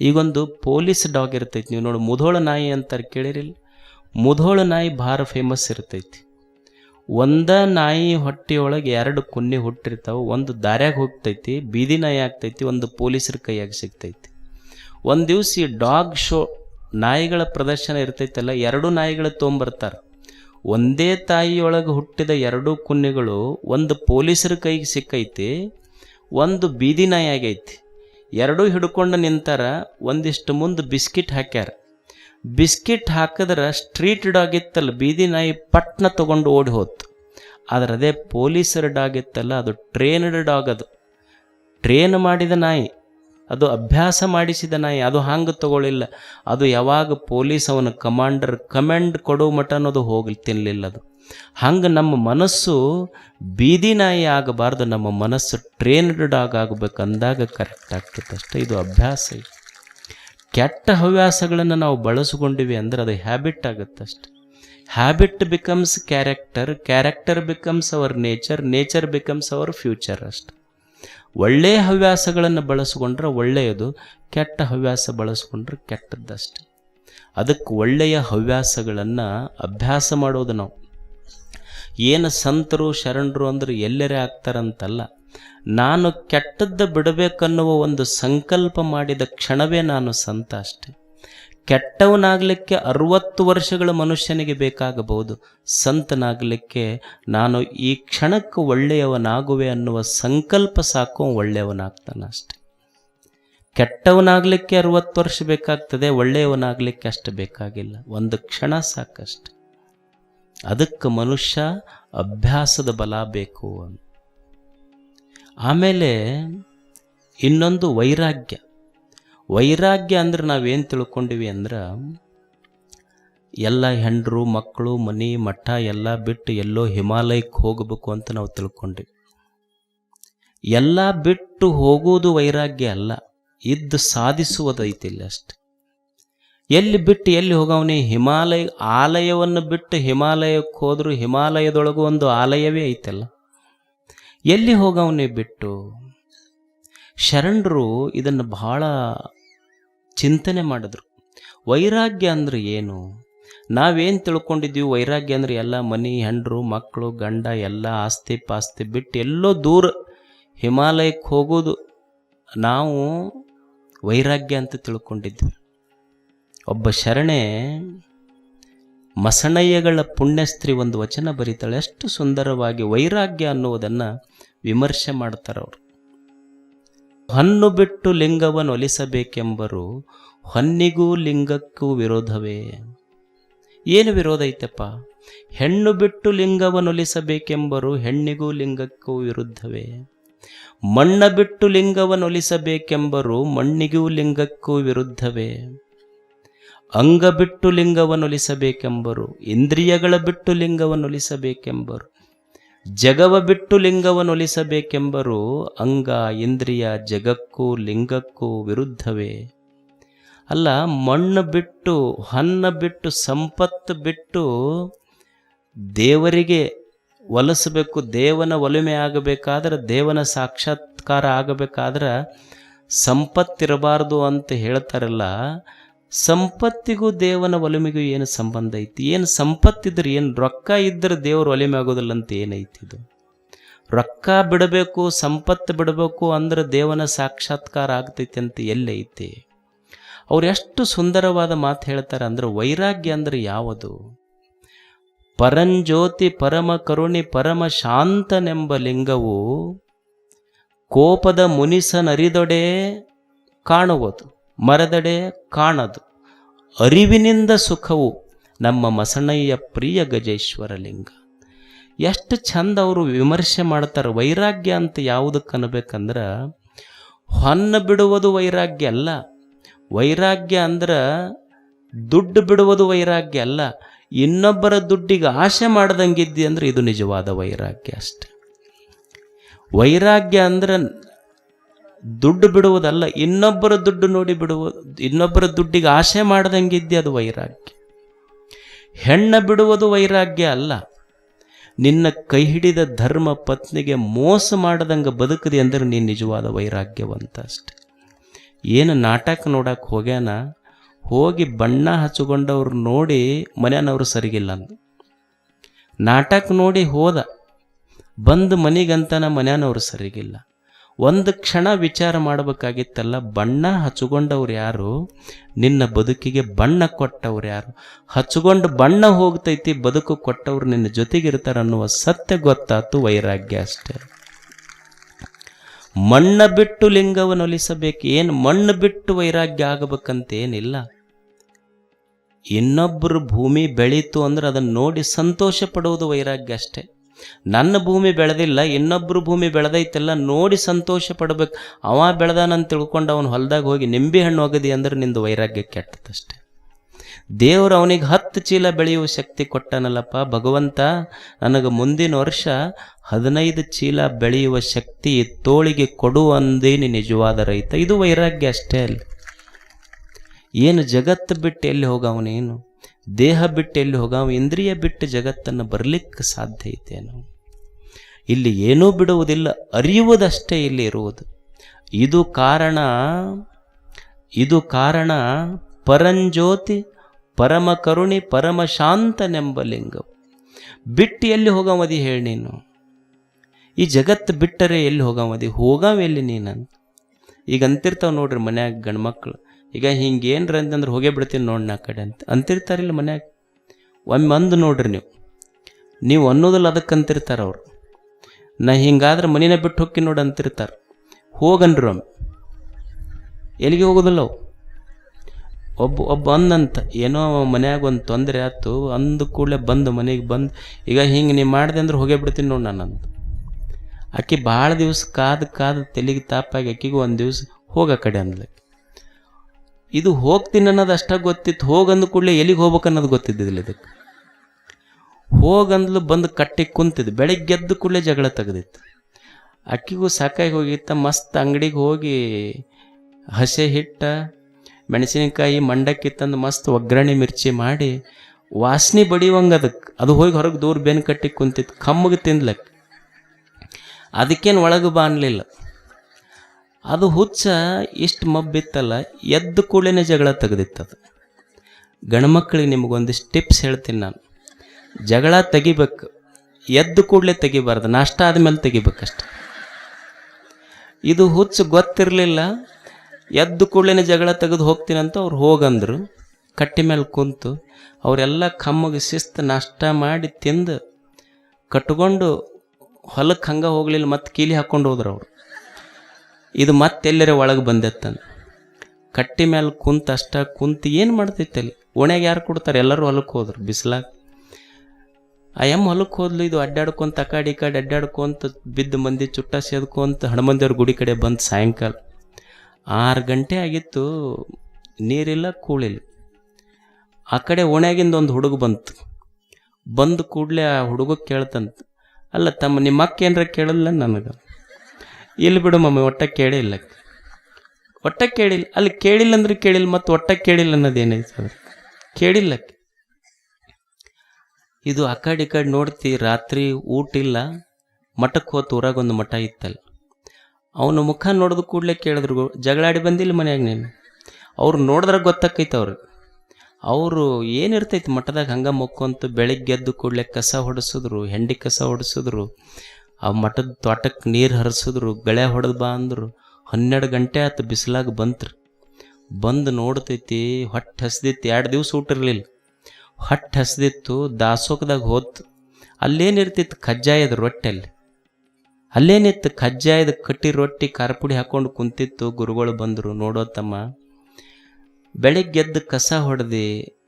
ಈಗೊಂದು police dog ಇರ್ತೈತಿ. ನೀವು ನೋಡಿ, ಮುಧೋಳ ನಾಯಿ ಅಂತಾರೆ ಕೇಳಿರಿಲ್ಲ? ಮುಧೋಳ ನಾಯಿ ಭಾಳ ಫೇಮಸ್ ಇರ್ತೈತಿ. ಒಂದ ನಾಯಿ ಹೊಟ್ಟೆಯೊಳಗೆ ಎರಡು ಕುನ್ನಿ ಹುಟ್ಟಿರ್ತಾವೆ, ಒಂದು ದಾರ್ಯಾಗ ಹೋಗ್ತೈತಿ, ಬೀದಿ ನಾಯಿ ಆಗ್ತೈತಿ, ಒಂದು ಪೊಲೀಸರ ಕೈಯಾಗ ಸಿಗ್ತೈತಿ. ಒಂದು ದಿವ್ಸ ಈ ಡಾಗ್ ಶೋ, ನಾಯಿಗಳ ಪ್ರದರ್ಶನ ಇರ್ತೈತಲ್ಲ, ಎರಡು ನಾಯಿಗಳು ತೊಗೊಂಬರ್ತಾರೆ ಒಂದೇ ತಾಯಿಯೊಳಗೆ ಹುಟ್ಟಿದ ಎರಡೂ ಕುನ್ನಿಗಳು ಒಂದು ಪೊಲೀಸರ ಕೈಗೆ ಸಿಕ್ಕೈತಿ, ಒಂದು ಬೀದಿ ನಾಯಿ ಆಗೈತಿ. ಎರಡೂ ಹಿಡ್ಕೊಂಡು ನಿಂತಾರ ಒಂದಿಷ್ಟು ಮುಂದೆ ಬಿಸ್ಕಿಟ್ ಹಾಕ್ಯಾರ. ಬಿಸ್ಕಿಟ್ ಹಾಕಿದ್ರೆ ಸ್ಟ್ರೀಟ್ ಡಾಗ್ ಇತ್ತಲ್ಲ ಬೀದಿ ನಾಯಿ ಪಟ್ನ ತೊಗೊಂಡು ಓಡಿ ಹೋತು. ಆದ್ರೆ ಅದೇ ಪೊಲೀಸರ ಡಾಗ್ ಇತ್ತಲ್ಲ, ಅದು ಟ್ರೇನ್ಡ್ ಡಾಗ್ ಅದು. ಟ್ರೇನ್ ಮಾಡಿದ ನಾಯಿ ಅದು ಅಭ್ಯಾಸ ಮಾಡಿಸಿದ ನಾಯಿ, ಅದು ಹಂಗೆ ತಗೊಳ್ಳಿಲ್ಲ. ಅದು ಯಾವಾಗ ಪೊಲೀಸ್ ಅವನ ಕಮಾಂಡರ್ ಕಮೆಂಡ್ ಕೊಡೋ ಮಟ ಅನ್ನೋದು ಹೋಗಿ ತಿನ್ನಲಿಲ್ಲ ಅದು. ಹಂಗೆ ನಮ್ಮ ಮನಸ್ಸು ಬೀದಿ ನಾಯಿ ಆಗಬಾರ್ದು, ನಮ್ಮ ಮನಸ್ಸು ಟ್ರೇನ್ಡ್ ಡಾಗ್ ಆಗಬೇಕು ಅಂದಾಗ ಕರೆಕ್ಟ್ ಆಗ್ತದೆ ಅಷ್ಟೇ, ಇದು ಅಭ್ಯಾಸ ಕೆಟ್ಟ ಹವ್ಯಾಸಗಳನ್ನು ನಾವು ಬಳಸಿಕೊಂಡಿವಿ ಅಂದ್ರೆ ಅದು ಹ್ಯಾಬಿಟ್ ಆಗುತ್ತೆ ಅಷ್ಟೆ. Habit becomes character character becomes our nature nature becomes our future ಅಷ್ಟೆ. ಒಳ್ಳೆಯ ಹವ್ಯಾಸಗಳನ್ನು ಬಳಸಿಕೊಂಡ್ರೆ ಒಳ್ಳೆಯದು, ಕೆಟ್ಟ ಹವ್ಯಾಸ ಬಳಸ್ಕೊಂಡ್ರೆ ಕೆಟ್ಟದ್ದಷ್ಟೆ. ಅದಕ್ಕೆ ಒಳ್ಳೆಯ ಹವ್ಯಾಸಗಳನ್ನು ಅಭ್ಯಾಸ ಮಾಡೋದು ನಾವು. ಏನು ಸಂತರು, ಶರಣರು ಅಂದ್ರೆ ಎಲ್ಲರೇ ಆಗ್ತಾರಂತಲ್ಲ, ನಾನು ಕೆಟ್ಟದ್ದು ಬಿಡಬೇಕನ್ನುವ ಒಂದು ಸಂಕಲ್ಪ ಮಾಡಿದ ಕ್ಷಣವೇ ನಾನು ಸಂತ ಅಷ್ಟೆ. ಕೆಟ್ಟವನಾಗಲಿಕ್ಕೆ ಅರುವತ್ತು ವರ್ಷಗಳ ಮನುಷ್ಯನಿಗೆ ಬೇಕಾಗಬಹುದು. ಸಂತನಾಗಲಿಕ್ಕೆ ನಾನು ಈ ಕ್ಷಣಕ್ಕೆ ಒಳ್ಳೆಯವನಾಗುವೆ ಅನ್ನುವ ಸಂಕಲ್ಪ ಸಾಕು ಒಳ್ಳೆಯವನಾಗ್ತಾನೆ ಅಷ್ಟೆ. ಕೆಟ್ಟವನಾಗಲಿಕ್ಕೆ ಅರುವತ್ತು ವರ್ಷ ಬೇಕಾಗ್ತದೆ, ಒಳ್ಳೆಯವನಾಗಲಿಕ್ಕೆ ಅಷ್ಟು ಬೇಕಾಗಿಲ್ಲ. ಒಂದು ಕ್ಷಣ ಸಾಕಷ್ಟೆ. ಅದಕ್ಕೆ ಮನುಷ್ಯ ಅಭ್ಯಾಸದ ಬಲ ಬೇಕು ಆಮೇಲೆ ಇನ್ನೊಂದು ವೈರಾಗ್ಯ. ವೈರಾಗ್ಯ ಅಂದ್ರೆ ನಾವೇನು ತಿಳ್ಕೊಂಡಿವಿ ಅಂದ್ರೆ ಎಲ್ಲ ಹೆಂಡರು ಮಕ್ಕಳು ಮನೆ, ಮಠ ಎಲ್ಲ ಬಿಟ್ಟು ಎಲ್ಲೋ ಹಿಮಾಲಯಕ್ಕೆ ಹೋಗಬೇಕು ಅಂತ ನಾವು ತಿಳ್ಕೊಂಡ್ವಿ. ಎಲ್ಲ ಬಿಟ್ಟು ಹೋಗುವುದು ವೈರಾಗ್ಯ ಅಲ್ಲ, ಇದ್ದು ಸಾಧಿಸುವುದೈತಿ ಇಲ್ಲಿ ಅಷ್ಟೆ. ಎಲ್ಲಿ ಬಿಟ್ಟು ಎಲ್ಲಿ ಹೋಗವನಿ? ಹಿಮಾಲಯ, ಆಲಯವನ್ನು ಬಿಟ್ಟು ಹಿಮಾಲಯಕ್ಕೆ ಹೋದರೂ ಹಿಮಾಲಯದೊಳಗೂ ಒಂದು ಆಲಯವೇ ಐತಲ್ಲ. ಎಲ್ಲಿ ಹೋಗವನೇ ಬಿಟ್ಟು? ಶರಣರು ಇದನ್ನು ಬಹಳ ಚಿಂತನೆ ಮಾಡಿದ್ರು. ವೈರಾಗ್ಯ ಅಂದ್ರೆ ಏನು? ನಾವೇನು ತಿಳ್ಕೊಂಡಿದ್ದೀವಿ? ವೈರಾಗ್ಯ ಅಂದರೆ ಎಲ್ಲ ಮನೆ, ಹೆಂಡರು, ಮಕ್ಕಳು, ಗಂಡ, ಎಲ್ಲ ಆಸ್ತಿ ಪಾಸ್ತಿ ಬಿಟ್ಟು ಎಲ್ಲೋ ದೂರ ಹಿಮಾಲಯಕ್ಕೆ ಹೋಗೋದು. ನಾವು ವೈರಾಗ್ಯ ಅಂತ ತಿಳ್ಕೊಂಡಿದ್ವಿ ಒಬ್ಬ ಶರಣೆ ಮಸಣಯ್ಯಗಳ ಪುಣ್ಯಸ್ತ್ರೀ ಒಂದು ವಚನ ಬರೀತಾಳೆ. ಎಷ್ಟು ಸುಂದರವಾಗಿ ವೈರಾಗ್ಯ ಅನ್ನುವುದನ್ನು ವಿಮರ್ಶೆ ಮಾಡ್ತಾರೆ ಅವರು ಹಣ್ಣು ಬಿಟ್ಟು ಲಿಂಗವನ್ನು ಒಲಿಸಬೇಕೆಂಬರು ಹೊನ್ನಿಗೂ ಲಿಂಗಕ್ಕೂ ವಿರೋಧವೇ? ಏನು ವಿರೋಧ ಐತಪ್ಪ? ಹೆಣ್ಣು ಬಿಟ್ಟು ಲಿಂಗವನ್ನು ಒಲಿಸಬೇಕೆಂಬರು ಹೆಣ್ಣಿಗೂ ಲಿಂಗಕ್ಕೂ ವಿರುದ್ಧವೇ? ಮಣ್ಣ ಬಿಟ್ಟು ಲಿಂಗವನ್ನು ಒಲಿಸಬೇಕೆಂಬರು ಮಣ್ಣಿಗೂ ಲಿಂಗಕ್ಕೂ ವಿರುದ್ಧವೇ? ಅಂಗ ಬಿಟ್ಟು ಲಿಂಗವನ್ನೊಲಿಸಬೇಕೆಂಬರು ಇಂದ್ರಿಯಗಳ ಬಿಟ್ಟು ಲಿಂಗವನ್ನೊಲಿಸಬೇಕೆಂಬರು ಜಗವ ಬಿಟ್ಟು ಲಿಂಗವನ್ನೊಲಿಸಬೇಕೆಂಬರು ಅಂಗ ಇಂದ್ರಿಯ ಜಗಕ್ಕೂ ಲಿಂಗಕ್ಕೂ ವಿರುದ್ಧವೇ. ಅಲ್ಲ, ಮಣ್ಣು ಬಿಟ್ಟು ಹನ್ನ ಬಿಟ್ಟು, ಸಂಪತ್ತು ಬಿಟ್ಟು ದೇವರಿಗೆ ಒಲಿಸಬೇಕು, ದೇವನ ಒಲಿಮೆ ಆಗಬೇಕಾದ್ರೆ, ದೇವನ ಸಾಕ್ಷಾತ್ಕಾರ ಆಗಬೇಕಾದ್ರೆ ಸಂಪತ್ತಿರಬಾರ್ದು ಅಂತ ಹೇಳ್ತಾರಲ್ಲ ಸಂಪತ್ತಿಗೂ ದೇವನ ಒಲಿಮೆಗೂ ಏನು ಸಂಬಂಧ ಐತಿ? ಏನು ಸಂಪತ್ತಿದ್ರೆ ಏನು ರೊಕ್ಕ ಇದ್ದರೆ ದೇವರು ಒಲಿಮೆ ಆಗೋದಿಲ್ಲ ಅಂತ ಏನೈತಿ ಇದು? ರೊಕ್ಕ ಬಿಡಬೇಕು, ಸಂಪತ್ತು ಬಿಡಬೇಕು ಅಂದ್ರೆ ದೇವನ ಸಾಕ್ಷಾತ್ಕಾರ ಆಗ್ತೈತಿ ಅಂತ ಎಲ್ಲೈತಿ ಅವ್ರು ಎಷ್ಟು ಸುಂದರವಾದ ಮಾತು ಹೇಳ್ತಾರೆ ಅಂದ್ರೆ ವೈರಾಗ್ಯ ಅಂದ್ರೆ ಯಾವುದು? ಪರಂಜ್ಯೋತಿ ಪರಮ ಕರುಣಿ ಪರಮ ಶಾಂತನೆಂಬ ಲಿಂಗವು ಕೋಪದ ಮುನಿಸನರಿದೊಡೆ ಕಾಣುವುದು. ಮರದಡೆ ಕಾಣದು. ಅರಿವಿನಿಂದ ಸುಖವು ನಮ್ಮ ಮಸಣಯ್ಯ ಪ್ರಿಯ ಗಜೇಶ್ವರಲಿಂಗ ಎಷ್ಟು ಚಂದ ಅವರು ವಿಮರ್ಶೆ ಮಾಡ್ತಾರೆ. ವೈರಾಗ್ಯ ಅಂತ ಯಾವುದಕ್ಕೆ ಅನ್ಬೇಕಂದ್ರೆ, ಹೊನ್ನ ಬಿಡುವುದು ವೈರಾಗ್ಯ ಅಲ್ಲ. ವೈರಾಗ್ಯ ಅಂದ್ರೆ ದುಡ್ಡು ಬಿಡುವುದು ವೈರಾಗ್ಯ ಅಲ್ಲ. ಇನ್ನೊಬ್ಬರ ದುಡ್ಡಿಗೆ ಆಶೆ ಮಾಡ್ದಂಗಿದ್ದಿ ಅಂದ್ರೆ ಇದು ನಿಜವಾದ ವೈರಾಗ್ಯ ಅಷ್ಟೆ. ವೈರಾಗ್ಯ ಅಂದ್ರೆ ದುಡ್ಡು ಬಿಡುವುದಲ್ಲ, ಇನ್ನೊಬ್ಬರ ದುಡ್ಡು ನೋಡಿ ಬಿಡುವುದು ಇನ್ನೊಬ್ಬರ ದುಡ್ಡಿಗೆ ಆಸೆ ಮಾಡ್ದಂಗಿದ್ದೆ ಅದು ವೈರಾಗ್ಯ. ಹೆಣ್ಣ ಬಿಡುವುದು ವೈರಾಗ್ಯ ಅಲ್ಲ. ನಿನ್ನ ಕೈ ಹಿಡಿದ ಧರ್ಮ ಪತ್ನಿಗೆ ಮೋಸ ಮಾಡದಂಗೆ ಬದುಕದೆ ಅಂದರೆ ನೀನು ನಿಜವಾದ ವೈರಾಗ್ಯವಂತ ಅಷ್ಟೆ ಏನು ನಾಟಕ ನೋಡಕ್ಕೆ ಹೋಗ್ಯಾನ? ಹೋಗಿ ಬಣ್ಣ ಹಚ್ಚಿಕೊಂಡವ್ರು ನೋಡಿ ಮನೆಯವ್ರು ಸರಿಗಿಲ್ಲ ಅಂದು ನಾಟಕ ನೋಡಿ ಹೋದ. ಬಂದು ಮನೆಗಂತನ ಮನೆಯವ್ರು ಸರಿಗಿಲ್ಲ. ಒಂದು ಕ್ಷಣ ವಿಚಾರ ಮಾಡಬೇಕಾಗಿತ್ತಲ್ಲ, ಬಣ್ಣ ಹಚ್ಚಿಕೊಂಡವ್ರು ಯಾರು? ನಿನ್ನ ಬದುಕಿಗೆ ಬಣ್ಣ ಕೊಟ್ಟವ್ರು ಯಾರು? ಹಚ್ಕೊಂಡು ಬಣ್ಣ ಹೋಗ್ತೈತಿ, ಬದುಕು ಕೊಟ್ಟವ್ರು ನಿನ್ನ ಜೊತೆಗಿರ್ತಾರೆ ಅನ್ನುವ ಸತ್ಯ ಗೊತ್ತಾತು, ವೈರಾಗ್ಯ ಅಷ್ಟೇ. ಮಣ್ಣ ಬಿಟ್ಟು ಲಿಂಗವನ್ನು ಒಲಿಸಬೇಕು, ಏನು ಮಣ್ಣು ಬಿಟ್ಟು ವೈರಾಗ್ಯ ಆಗಬೇಕಂತೇನಿಲ್ಲ. ಇನ್ನೊಬ್ಬರು ಭೂಮಿ ಬೆಳೀತು ಅಂದ್ರೆ ಅದನ್ನು ನೋಡಿ ಸಂತೋಷ ಪಡುವುದು ವೈರಾಗ್ಯ ಅಷ್ಟೇ. ನನ್ನ ಭೂಮಿ ಬೆಳೆದಿಲ್ಲ ಇನ್ನೊಬ್ಬರು ಭೂಮಿ ಬೆಳೆದೈತೆಲ್ಲ ನೋಡಿ ಸಂತೋಷ ಪಡ್ಬೇಕು. ಅವ ಬೆಳೆದಾನಂತ ತಿಳ್ಕೊಂಡು ಅವನು ಹೊಲದಾಗ ಹೋಗಿ, ನಿಂಬೆ ಹಣ್ಣು ಹೋಗದಿ ಅಂದ್ರೆ ನಿಂದು ವೈರಾಗ್ಯ ಕೆಟ್ಟದಷ್ಟೆ. ದೇವರು ಅವನಿಗೆ ಹತ್ತು ಚೀಲ ಬೆಳೆಯುವ ಶಕ್ತಿ ಕೊಟ್ಟನಲ್ಲಪ್ಪ. ಭಗವಂತ, ನನಗೆ ಮುಂದಿನ ವರ್ಷ ಹದಿನೈದು ಚೀಲ ಬೆಳೆಯುವ ಶಕ್ತಿ ತೋಳಿಗೆ ಕೊಡುವಂದೇನು ನಿಜವಾದ ರೈತ. ಇದು ವೈರಾಗ್ಯ ಅಷ್ಟೇ ಅಲ್ಲಿ. ಏನು ಜಗತ್ತು ಬಿಟ್ಟು ಎಲ್ಲಿ ಹೋಗವನೇನು? ದೇಹ ಬಿಟ್ಟು ಎಲ್ಲಿ ಹೋಗಾವ, ಇಂದ್ರಿಯ ಬಿಟ್ಟು ಜಗತ್ತನ್ನು ಬರಲಿಕ್ಕೆ ಸಾಧ್ಯ ಐತೇನು ಇಲ್ಲಿ ಏನೂ ಬಿಡುವುದಿಲ್ಲ, ಅರಿಯುವುದಷ್ಟೇ ಇಲ್ಲಿ ಇರುವುದು. ಇದು ಕಾರಣ ಇದು ಕಾರಣ ಪರಂಜ್ಯೋತಿ ಪರಮ ಕರುಣಿ ಪರಮ ಶಾಂತನೆಂಬ ಲಿಂಗ ಬಿಟ್ಟು ಎಲ್ಲಿ ಹೋಗಾವದಿ ಹೇಳಿ ನೀನು? ಈ ಜಗತ್ತು ಬಿಟ್ಟರೆ ಎಲ್ಲಿ ಹೋಗಾವದಿ? ಹೋಗಾವ ಎಲ್ಲಿ ನೀನಂತ? ಈಗ ಅಂತಿರ್ತಾವೆ ನೋಡ್ರಿ ಮನ್ಯಾಗ ಗಂಡ್ಮಕ್ಳು. ಈಗ ಹಿಂಗೆ ಏನ್ರ ಅಂತಂದ್ರೆ ಹೋಗೇ ಬಿಡ್ತೀನಿ ನೋಡಿ ನಾ ಕಡೆ ಅಂತ. ಅಂತಿರ್ತಾರಿಲ್ಲ ಮನ್ಯಾಗ. ಒಮ್ಮೆ ಅಂದು ನೋಡ್ರಿ ನೀವು. ನೀವು ಅನ್ನೋದಿಲ್ಲ ಅದಕ್ಕೆ ಅಂತಿರ್ತಾರೆ ಅವ್ರು. ನಾ ಹಿಂಗಾದ್ರೆ ಮನೇನ ಬಿಟ್ಟು ಹೋಗಿ ನೋಡಿ ಅಂತಿರ್ತಾರೆ. ಹೋಗನ್ರಿ ಒಮ್ಮೆ. ಎಲ್ಲಿಗೆ ಹೋಗೋದಿಲ್ಲ ಅವು? ಒಬ್ಬ ಒಬ್ಬ ಅಂದಂತ ಏನೋ ಮನ್ಯಾಗ ಒಂದು ತೊಂದರೆ ಆಯ್ತು. ಅಂದ ಕೂಡಲೇ ಬಂದು ಮನೆಗೆ ಬಂದು. ಈಗ ಹಿಂಗೆ ನೀವು ಮಾಡಿದೆ ಅಂದ್ರೆ ಹೋಗೇ ಬಿಡ್ತೀನಿ ನೋಡಿ ಅಂತ ಆಕೆ ಭಾಳ ದಿವಸ ಕಾದು ಕಾದು ತಲೆಗೆ ತಾಪಾಗಿ ಆಕೆಗೂ ಒಂದು ದಿವಸ ಹೋಗ ಕಡೆ ಅಂದ್ಲೆ. ಇದು ಹೋಗ್ತೀನಿ ಅನ್ನೋದು ಅಷ್ಟ ಗೊತ್ತಿತ್ತು. ಹೋಗಂದ ಕೂಡಲೇ ಎಲ್ಲಿಗೆ ಹೋಗ್ಬೇಕು ಅನ್ನೋದು ಗೊತ್ತಿದ್ದಿಲ್ಲ ಇದಕ್ಕೆ ಹೋಗಂದ್ಲು ಬಂದು ಕಟ್ಟಿ ಕುಂತಿದ್ದು. ಬೆಳಗ್ಗೆ ಎದ್ದು ಕೂಡಲೇ ಜಗಳ ತೆಗೆದಿತ್ತು. ಅಕ್ಕಿಗೂ ಸಾಕಾಗಿ ಹೋಗಿತ್ತ. ಮಸ್ತ್ ಅಂಗಡಿಗೆ ಹೋಗಿ ಹಸೆ ಹಿಟ್ಟ, ಮೆಣಸಿನಕಾಯಿ, ಮಂಡಕ್ಕಿ ತಂದು ಮಸ್ತ್ ಒಗ್ಗರಣೆ ಮಿರ್ಚಿ ಮಾಡಿ ವಾಸನೆ ಬಡಿಯುವಂಗೆ ಅದಕ್ಕೆ ಅದು ಹೋಗಿ ಹೊರಗೆ ದೂರ ಬೆನ್ನು ಕಟ್ಟಿ ಕುಂತಿತ್ತು. ಕಮ್ಮಗೆ ತಿನ್ಲಕ್ಕೆ ಅದಕ್ಕೇನು ಒಳಗೆ ಬಾ ಅನ್ಲಿಲ್ಲ ಅದು ಹುಚ್ಚ ಇಷ್ಟು ಮಬ್ಬಿತ್ತಲ್ಲ, ಎದ್ದು ಕೂಡಲೇ ಜಗಳ ತೆಗೆದಿತ್ತದು. ಗಂಡ್ಮಕ್ಳಿಗೆ ನಿಮಗೊಂದಿಷ್ಟು ಟಿಪ್ಸ್ ಹೇಳ್ತೀನಿ ನಾನು. ಜಗಳ ತೆಗಿಬೇಕು, ಎದ್ದು ಕೂಡಲೇ ತೆಗಿಬಾರ್ದು, ನಾಷ್ಟ ಆದಮೇಲೆ ತೆಗಿಬೇಕಷ್ಟೆ. ಇದು ಹುಚ್ಚು ಗೊತ್ತಿರಲಿಲ್ಲ, ಎದ್ದು ಕೂಡಲೇ ಜಗಳ ತೆಗೆದು ಹೋಗ್ತೀನಂತ ಅವ್ರು ಹೋಗಂದ್ರು. ಕಟ್ಟಿ ಮೇಲೆ ಕುಂತು, ಅವರೆಲ್ಲ ಕಮ್ಮಗೆ ಶಿಸ್ತು ನಾಷ್ಟ ಮಾಡಿ ತಿಂದು, ಕಟ್ಕೊಂಡು ಹೊಲಕ್ಕೆ ಹಂಗೆ ಹೋಗಲಿಲ್ಲ, ಮತ್ತು ಕೀಲಿ ಹಾಕ್ಕೊಂಡು ಹೋದ್ರು ಅವರು. ಇದು ಮತ್ತೆಲ್ಲರ ಒಳಗೆ ಬಂದೆತ್ತಂದು ಕಟ್ಟಿ ಮೇಲೆ ಕುಂತ ಅಷ್ಟ ಕುಂತು ಏನು ಮಾಡ್ತೈತೆ ಅಲ್ಲಿ? ಓಣ್ಯಾಗ ಯಾರು ಕೊಡ್ತಾರೆ? ಎಲ್ಲರೂ ಹೊಲಕ್ಕೆ ಹೋದ್ರು, ಬಿಸಿಲಾಗ. ಆ ಎಂ ಹೊಲಕ್ಕೆ ಹೋದ್ಲು, ಇದು ಅಡ್ಡಾಡ್ಕೊಂತ, ಅಕಾಡಿ ಕಾಡಿ ಈ ಅಡ್ಡಾಡ್ಕೊಂತ, ಬಿದ್ದು ಮಂದಿ ಚುಟ್ಟ ಸೇದ್ಕೊಂತ, ಹಣಮಂದಿಯವ್ರ ಗುಡಿ ಕಡೆ ಬಂದು ಸಾಯಂಕಾಲ. ಆರು ಗಂಟೆ ಆಗಿತ್ತು, ನೀರಿಲ್ಲ, ಕೂಳಿಲ್ಲ. ಆ ಕಡೆ ಓಣ್ಯಾಗಿಂದ ಒಂದು ಹುಡುಗ ಬಂತು. ಬಂದು ಕೂಡಲೇ ಆ ಹುಡುಗ ಕೇಳ್ತಂತ, ಅಲ್ಲ ತಮ್ಮ, ನಿಮ್ಮ ಅಕ್ಕ ಏನಾರ ಕೇಳಲ್ಲ ನನಗೆ? ಇಲ್ಲಿ ಬಿಡು ಮಮ್ಮಿ, ಒಟ್ಟ ಕೇಳಿಲ್ಲ ಒಟ್ಟ ಕೇಳಿಲ್ಲ. ಅಲ್ಲಿ ಕೇಳಿಲ್ಲ ಅಂದ್ರೆ ಕೇಳಿಲ್ಲ, ಮತ್ತು ಒಟ್ಟ ಕೇಳಿಲ್ಲ ಅನ್ನೋದು ಏನೈತೆ ಅದ್ರ ಕೇಳಿಲ್ಲ ಇದು ಆ ಕಡೆ ನೋಡ್ತಿ, ರಾತ್ರಿ ಊಟ ಇಲ್ಲ ಮಠಕ್ಕೆ ಹೋತು ಊರಾಗ ಒಂದು ಮಠ ಇತ್ತಲ್ಲ. ಅವನ ಮುಖ ನೋಡಿದ ಕೂಡಲೇ ಕೇಳಿದ್ರು, ಜಗಳಾಡಿ ಬಂದಿಲ್ಲ ಮನ್ಯಾಗ ನೀನು. ಅವ್ರು ನೋಡಿದ್ರೆ ಗೊತ್ತಾಕೈತೆ ಅವ್ರು. ಅವರು ಏನಿರ್ತೈತೆ ಮಠದಾಗ ಹಂಗೆ ಮೊಕ್ಕೊಂತ ಬೆಳಿಗ್ಗೆ ಎದ್ದು ಕೂಡಲೇ ಕಸ ಹೊಡೆಸಿದ್ರು, ಹೆಂಡಿ ಕಸ ಹೊಡೆಸಿದ್ರು ಆ ಮಠದ ತೋಟಕ್ಕೆ ನೀರು ಹರಿಸಿದ್ರು, ಗಳೆ ಹೊಡೆದು ಬಾ ಅಂದರು. ಹನ್ನೆರಡು ಗಂಟೆ ಆತು ಬಿಸಿಲಾಗ ಬಂತ್ರಿ. ಬಂದು ನೋಡ್ತೈತಿ, ಹೊಟ್ಟೆ ಹಸ್ದಿತ್ತು, ಎರಡು ದಿವಸ ಊಟಿರ್ಲಿಲ್ಲ ಹೊಟ್ಟೆ ಹಸ್ದಿತ್ತು ದಾಸೋಕದಾಗ ಹೋತು. ಅಲ್ಲೇನಿರ್ತಿತ್ತು ಕಜ್ಜಾಯದ ರೊಟ್ಟೆ ಅಲ್ಲಿ ಅಲ್ಲೇನಿತ್ತು ಕಜ್ಜಾಯದ ಕಟ್ಟಿ ರೊಟ್ಟಿ ಖಾರಪುಡಿ ಹಾಕೊಂಡು ಕುಂತಿತ್ತು, ಗುರುಗಳು ಬಂದರು ನೋಡೋ ತಮ್ಮ. ಬೆಳಿಗ್ಗೆದ್ದು ಕಸ ಹೊಡೆದು,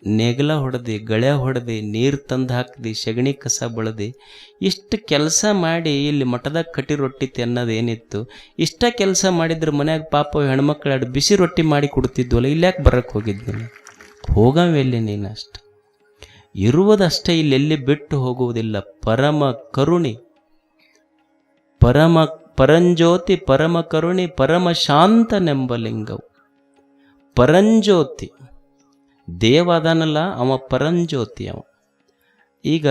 ನೆಗಲ ಹೊಡೆದು, ಗಳೆ ಹೊಡೆದು, ನೀರು ತಂದು ಹಾಕ್ದು, ಸಗಣಿ ಕಸ ಬಳದೆ, ಇಷ್ಟು ಕೆಲಸ ಮಾಡಿ ಇಲ್ಲಿ ಮಠದಾಗ ಕಟ್ಟಿ ರೊಟ್ಟಿ ತಿನ್ನೋದು ಏನಿತ್ತು. ಇಷ್ಟ ಕೆಲಸ ಮಾಡಿದ್ರೆ ಮನ್ಯಾಗ ಪಾಪ ಹೆಣ್ಮಕ್ಳು ಎರಡು ಬಿಸಿ ರೊಟ್ಟಿ ಮಾಡಿ ಕೊಡ್ತಿದ್ವಲ್ಲ, ಇಲ್ಯಾಕೆ ಬರಕ್ಕೆ ಹೋಗಿದ್ದು ನೀನು? ಹೋಗವೆಲ್ಲಿ ನೀನು ಅಷ್ಟು? ಇರುವುದಷ್ಟೇ ಇಲ್ಲೆಲ್ಲಿ ಬಿಟ್ಟು ಹೋಗುವುದಿಲ್ಲ. ಪರಮ ಕರುಣಿ. ಪರಮ, ಪರಂಜ್ಯೋತಿ, ಪರಮ ಕರುಣಿ, ಪರಮ ಶಾಂತನೆಂಬ ಲಿಂಗವು. ಪರಂಜ್ಯೋತಿ. ದೇವ ಅದಾನಲ್ಲ ಅವ ಪರಂಜ್ಯೋತಿ ಅವ. ಈಗ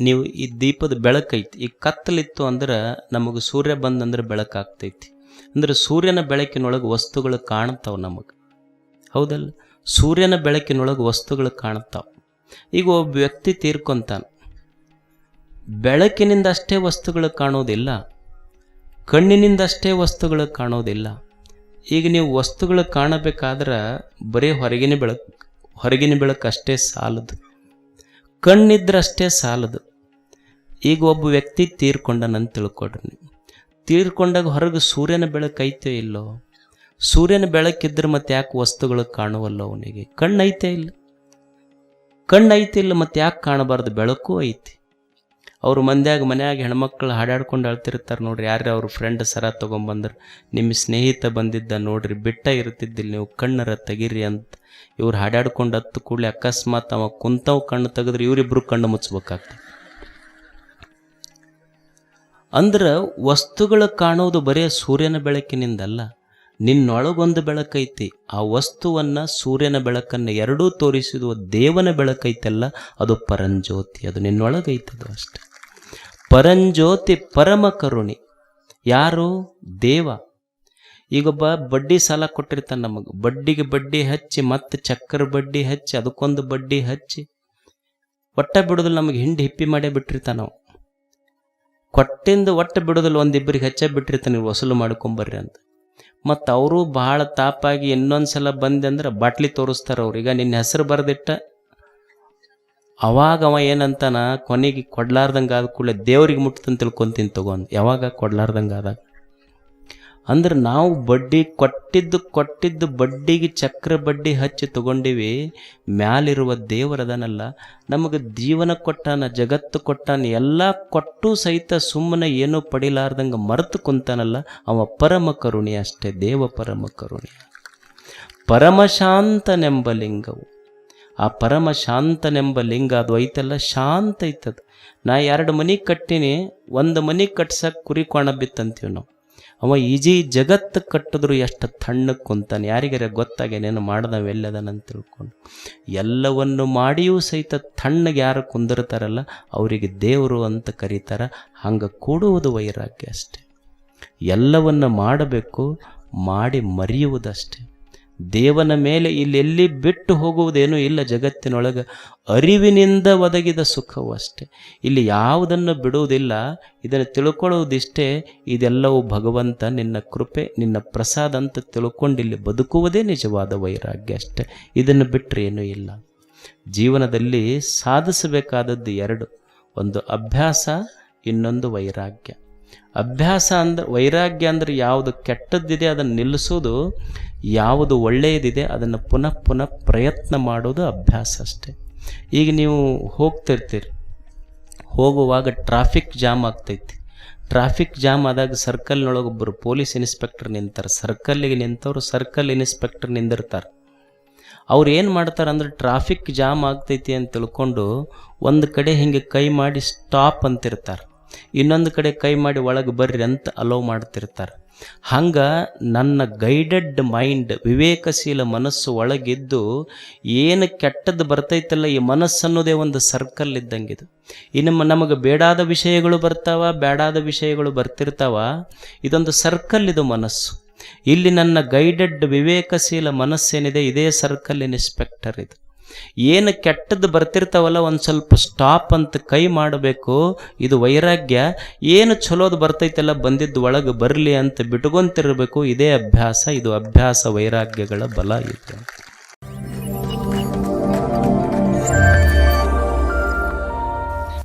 ನೀವು ಈ ದೀಪದ ಬೆಳಕೈತಿ ಈ ಕತ್ತಲಿತ್ತು ಅಂದ್ರೆ ನಮಗೆ ಸೂರ್ಯ ಬಂದಂದ್ರೆ ಬೆಳಕಾಗ್ತೈತಿ ಅಂದ್ರೆ ಸೂರ್ಯನ ಬೆಳಕಿನೊಳಗೆ ವಸ್ತುಗಳು ಕಾಣ್ತಾವೆ ನಮಗೆ. ಹೌದಲ್ಲ? ಸೂರ್ಯನ ಬೆಳಕಿನೊಳಗೆ ವಸ್ತುಗಳು ಕಾಣ್ತಾವೆ. ಈಗ ಒಬ್ಬ ವ್ಯಕ್ತಿ ತೀರ್ಕೊಂತಾನೆ. ಬೆಳಕಿನಿಂದ ಅಷ್ಟೇ ವಸ್ತುಗಳು ಕಾಣೋದಿಲ್ಲ, ಕಣ್ಣಿನಿಂದ ಅಷ್ಟೇ ವಸ್ತುಗಳು ಕಾಣೋದಿಲ್ಲ. ಈಗ ನೀವು ವಸ್ತುಗಳು ಕಾಣಬೇಕಾದ್ರೆ ಬರೀ ಹೊರಗಿನ ಬೆಳಕು ಹೊರಗಿನ ಬೆಳಕು ಅಷ್ಟೇ ಸಾಲದು. ಕಣ್ಣಿದ್ರೆ ಅಷ್ಟೇ ಸಾಲದು. ಈಗ ಒಬ್ಬ ವ್ಯಕ್ತಿ ತೀರ್ಕೊಂಡನಂತ ತಿಳ್ಕೊಡ್ರಿ ತೀರ್ಕೊಂಡಾಗ ಹೊರಗೆ ಸೂರ್ಯನ ಬೆಳಕು ಐತೋ ಇಲ್ಲೋ? ಸೂರ್ಯನ ಬೆಳಕಿದ್ರೆ ಮತ್ತೆ ಯಾಕೆ ವಸ್ತುಗಳು ಕಾಣುವಲ್ಲ ಅವನಿಗೆ? ಕಣ್ಣು ಇಲ್ಲ. ಕಣ್ಣು ಇಲ್ಲ, ಮತ್ತೆ ಯಾಕೆ ಕಾಣಬಾರ್ದು? ಬೆಳಕು ಐತಿ. ಅವ್ರ ಮಂದ್ಯಾಗ ಮನ್ಯಾಗ ಹೆಣ್ಮಕ್ಳು ಹಾಡಾಡ್ಕೊಂಡು ಅಳ್ತಿರ್ತಾರೆ ನೋಡ್ರಿ. ಯಾರು ಅವ್ರ ಫ್ರೆಂಡ್ ಸರ ತೊಗೊಂಬಂದ್ರೆ ನಿಮ್ಮ ಸ್ನೇಹಿತ ಬಂದಿದ್ದ ನೋಡ್ರಿ, ಬಿಟ್ಟ ಇರ್ತಿದ್ದಿಲ್ಲ ನೀವು, ಕಣ್ಣರ ತೆಗೀರಿ ಅಂತ ಇವ್ರು ಹಾಡಾಡ್ಕೊಂಡು ಹತ್ತು ಕೂಡಲೇ ಅಕಸ್ಮಾತ್ ಅವ ಕುಂತವ್ ಕಣ್ಣು ತೆಗೆದ್ರೆ ಇವರಿಬ್ರು ಕಣ್ಣು ಮುಚ್ಚಬೇಕಾಗ್ತದೆ ಅಂದ್ರೆ ವಸ್ತುಗಳು ಕಾಣೋದು ಬರೀ ಸೂರ್ಯನ ಬೆಳಕಿನಿಂದಲ್ಲ, ನಿನ್ನೊಳಗೊಂದು ಬೆಳಕೈತಿ ಆ ವಸ್ತುವನ್ನ ಸೂರ್ಯನ ಬೆಳಕನ್ನು ಎರಡೂ ತೋರಿಸಿದ ದೇವನ ಬೆಳಕೈತಲ್ಲ ಅದು ಪರಂಜ್ಯೋತಿ, ಅದು ನಿನ್ನೊಳಗೈತದು ಅಷ್ಟೆ. ಪರಂಜ್ಯೋತಿ ಪರಮ ಕರುಣಿ. ಯಾರು? ದೇವ. ಈಗೊಬ್ಬ ಬಡ್ಡಿ ಸಾಲ ಕೊಟ್ಟಿರ್ತಾನೆ ನಮಗೆ. ಬಡ್ಡಿಗೆ ಬಡ್ಡಿ ಹಚ್ಚಿ, ಮತ್ತೆ ಚಕ್ಕರ ಬಡ್ಡಿ ಹಚ್ಚಿ, ಅದಕ್ಕೊಂದು ಬಡ್ಡಿ ಹಚ್ಚಿ, ಒಟ್ಟ ಬಿಡೋದಿಲ್ಲ ನಮಗೆ ಹಿಂಡಿ ಹಿಪ್ಪಿ ಮಾಡೇ ಬಿಟ್ಟಿರ್ತಾನೆ ನಾವು ಕೊಟ್ಟಿಂದ ಒಟ್ಟ ಬಿಡೋದಿಲ್ಲ ಒಂದಿಬ್ಬರಿಗೆ ಹಚ್ಚ ಬಿಟ್ಟಿರ್ತಾನೆ ನೀವು ವಸೂಲು ಮಾಡ್ಕೊಂಬರ್ರಿ ಅಂತ. ಮತ್ತು ಅವರು ಬಹಳ ತಾಪಾಗಿ ಇನ್ನೊಂದು ಸಲ ಬಂದೆ ಅಂದ್ರೆ ಬಾಟ್ಲಿ ತೋರಿಸ್ತಾರೆ ಅವ್ರು. ಈಗ ನಿನ್ನ ಹೆಸರು ಬರೆದಿಟ್ಟ ಅವಾಗ ಅವ ಏನಂತಾನ, ಕೊನೆಗೆ ಕೊಡ್ಲಾರ್ದಂಗೆ ಆದ ಕೂಡಲೇ ದೇವ್ರಿಗೆ ಮುಟ್ತಂತ ತಿಳ್ಕೊಂತೀನಿ ತಗೊಂಡು ಯಾವಾಗ ಕೊಡ್ಲಾರ್ದಂಗೆ ಆದಾಗ ಅಂದ್ರೆ ನಾವು ಬಡ್ಡಿ ಕೊಟ್ಟಿದ್ದು ಕೊಟ್ಟಿದ್ದು ಬಡ್ಡಿಗೆ ಚಕ್ರ ಬಡ್ಡಿ ಹಚ್ಚಿ ತಗೊಂಡಿವಿ, ಮ್ಯಾಲಿರುವ ದೇವರದನಲ್ಲ ನಮಗೆ ಜೀವನ ಕೊಟ್ಟಾನ, ಜಗತ್ತು ಕೊಟ್ಟಾನ, ಎಲ್ಲ ಕೊಟ್ಟು ಸಹಿತ ಸುಮ್ಮನೆ ಏನೂ ಪಡಿಲಾರ್ದಂಗೆ ಮರೆತು ಕುಂತಾನಲ್ಲ, ಅವ ಪರಮ ಕರುಣಿ ಅಷ್ಟೇ, ದೇವ ಪರಮ ಕರುಣಿ. ಪರಮಶಾಂತನೆಂಬ ಲಿಂಗವು. ಆ ಪರಮ ಶಾಂತನೆಂಬ ಲಿಂಗ ಅದು ಐತಲ್ಲ, ಶಾಂತ ಐತದ. ನಾ ಎರಡು ಮನೆ ಕಟ್ಟಿನಿ, ಒಂದು ಮನೆ ಕಟ್ಸಕ್ಕೆ ಕುರಿ ಕೋಣ ಬಿತ್ತಂತೀವಿ ನಾವು. ಅವ ಈಜಿ ಜಗತ್ತು ಕಟ್ಟಿದ್ರು ಎಷ್ಟು ತಣ್ಣಕ್ಕೆ ಕುಂತಾನೆ. ಯಾರಿಗಾರ ಗೊತ್ತಾಗೇನೇನು ಮಾಡ್ದವೆಲ್ಲದನಂತ ತಿಳ್ಕೊಂಡು. ಎಲ್ಲವನ್ನು ಮಾಡಿಯೂ ಸಹಿತ ತಣ್ಣಗೆ ಯಾರು ಕುಂದಿರ್ತಾರಲ್ಲ, ಅವರಿಗೆ ದೇವರು ಅಂತ ಕರೀತಾರ. ಹಂಗೆ ಕೂಡುವುದು ವೈರಾಗ್ಯ ಅಷ್ಟೆ. ಎಲ್ಲವನ್ನು ಮಾಡಬೇಕು, ಮಾಡಿ ಮರೆಯುವುದಷ್ಟೇ. ದೇವನ ಮೇಲೆ ಇಲ್ಲೆಲ್ಲಿ ಬಿಟ್ಟು ಹೋಗುವುದೇನೂ ಇಲ್ಲ ಜಗತ್ತಿನೊಳಗೆ. ಅರಿವಿನಿಂದ ಒದಗಿದ ಸುಖವೂ ಅಷ್ಟೆ. ಇಲ್ಲಿ ಯಾವುದನ್ನು ಬಿಡುವುದಿಲ್ಲ, ಇದನ್ನು ತಿಳ್ಕೊಳ್ಳುವುದಿಷ್ಟೇ, ಇದೆಲ್ಲವೂ ಭಗವಂತ ನಿನ್ನ ಕೃಪೆ, ನಿನ್ನ ಪ್ರಸಾದ ಅಂತ ತಿಳ್ಕೊಂಡು ಇಲ್ಲಿ ಬದುಕುವುದೇ ನಿಜವಾದ ವೈರಾಗ್ಯ ಅಷ್ಟೆ. ಇದನ್ನು ಬಿಟ್ಟರೆ ಏನೂ ಇಲ್ಲ. ಜೀವನದಲ್ಲಿ ಸಾಧಿಸಬೇಕಾದದ್ದು ಎರಡು, ಒಂದು ಅಭ್ಯಾಸ, ಇನ್ನೊಂದು ವೈರಾಗ್ಯ. ಅಭ್ಯಾಸ ಅಂದ್ರೆ, ವೈರಾಗ್ಯ ಅಂದರೆ ಯಾವುದು ಕೆಟ್ಟದ್ದಿದೆ ಅದನ್ನು ನಿಲ್ಲಿಸೋದು, ಯಾವುದು ಒಳ್ಳೆಯದಿದೆ ಅದನ್ನು ಪುನಃ ಪುನಃ ಪ್ರಯತ್ನ ಮಾಡೋದು ಅಭ್ಯಾಸ ಅಷ್ಟೆ. ಈಗ ನೀವು ಹೋಗ್ತಿರ್ತೀರಿ, ಹೋಗುವಾಗ ಟ್ರಾಫಿಕ್ ಜಾಮ್ ಆಗ್ತೈತಿ. ಟ್ರಾಫಿಕ್ ಜಾಮ್ ಆದಾಗ ಸರ್ಕಲ್ನೊಳಗೆ ಒಬ್ಬರು ಪೊಲೀಸ್ ಇನ್ಸ್ಪೆಕ್ಟರ್ ನಿಂತಾರೆ ಸರ್ಕಲ್ಲಿಗೆ ನಿಂತವರು ಸರ್ಕಲ್ ಇನ್ಸ್ಪೆಕ್ಟರ್ ನಿಂದಿರ್ತಾರೆ. ಅವ್ರು ಏನು ಮಾಡ್ತಾರೆ ಅಂದ್ರೆ ಟ್ರಾಫಿಕ್ ಜಾಮ್ ಆಗ್ತೈತಿ ಅಂತ ತಿಳ್ಕೊಂಡು ಒಂದು ಕಡೆ ಹಿಂಗೆ ಕೈ ಮಾಡಿ ಸ್ಟಾಪ್ ಅಂತಿರ್ತಾರೆ. ಇನ್ನೊಂದು ಕಡೆ ಕೈ ಮಾಡಿ ಒಳಗೆ ಬರ್ರಿ ಅಂತ ಅಲೋ ಮಾಡ್ತಿರ್ತಾರೆ. ಹಂಗೆ ನನ್ನ ಗೈಡೆಡ್ ಮೈಂಡ್ ವಿವೇಕಶೀಲ ಮನಸ್ಸು ಒಳಗಿದ್ದು ಏನು ಕೆಟ್ಟದ್ದು ಬರ್ತೈತಲ್ಲ ಈ ಮನಸ್ಸು ಅನ್ನೋದೇ ಒಂದು ಸರ್ಕಲ್ ಇದ್ದಂಗಿದು. ಇನ್ನು ನಮಗೆ ಬೇಡಾದ ವಿಷಯಗಳು ಬರ್ತಾವ ಬೇಡಾದ ವಿಷಯಗಳು ಬರ್ತಿರ್ತಾವ, ಇದೊಂದು ಸರ್ಕಲ್ ಇದು ಮನಸ್ಸು. ಇಲ್ಲಿ ನನ್ನ ಗೈಡೆಡ್ ವಿವೇಕಶೀಲ ಮನಸ್ಸೇನಿದೆ, ಇದೇ ಸರ್ಕಲ್ ಇನ್ಸ್ಪೆಕ್ಟರ್ ಇದು. ಏನು ಕೆಟ್ಟದ್ದು ಬರ್ತಿರ್ತಾವಲ್ಲ, ಒಂದು ಸ್ವಲ್ಪ ಸ್ಟಾಪ್ ಅಂತ ಕೈ ಮಾಡಬೇಕು. ಇದು ವೈರಾಗ್ಯ. ಏನು ಚಲೋದು ಬರ್ತೈತಲ್ಲ, ಬಂದಿದ್ದು ಒಳಗೆ ಬರಲಿ ಅಂತ ಬಿಟ್ಕೊಂತಿರಬೇಕು. ಇದೇ ಅಭ್ಯಾಸ. ಇದು ಅಭ್ಯಾಸ ವೈರಾಗ್ಯಗಳ ಬಲ ಇದು.